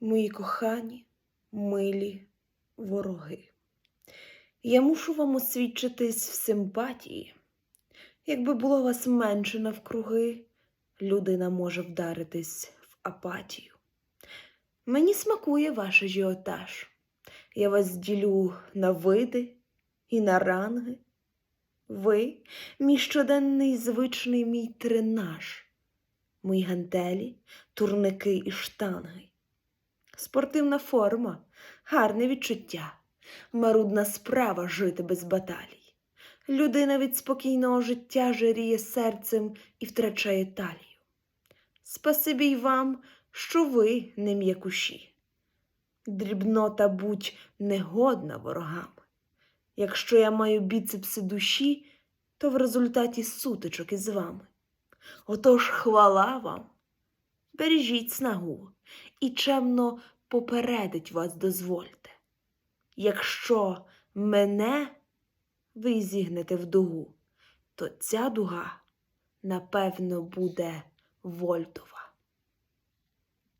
Мої кохані, милі вороги, я мушу вам освідчитись в симпатії. Якби було вас менше навкруги, людина може вдаритись в апатію. Мені смакує ваш ажіотаж. Я вас ділю на види і на ранги. Ви мій щоденний звичний мій тренаж, мої гантелі, турники і штанги. Спортивна форма, гарне відчуття, марудна справа жити без баталій. Людина від спокійного життя жаріє серцем і втрачає талію. Спасибі й вам, що ви не м'якуші. Дрібнота будь негодна ворогам. Якщо я маю біцепси душі, то в результаті сутичок із вами. Отож хвала вам, бережіть снагу і чемно попередить вас дозвольте. Якщо мене ви зігнете в дугу, то ця дуга, напевно, буде вольтова.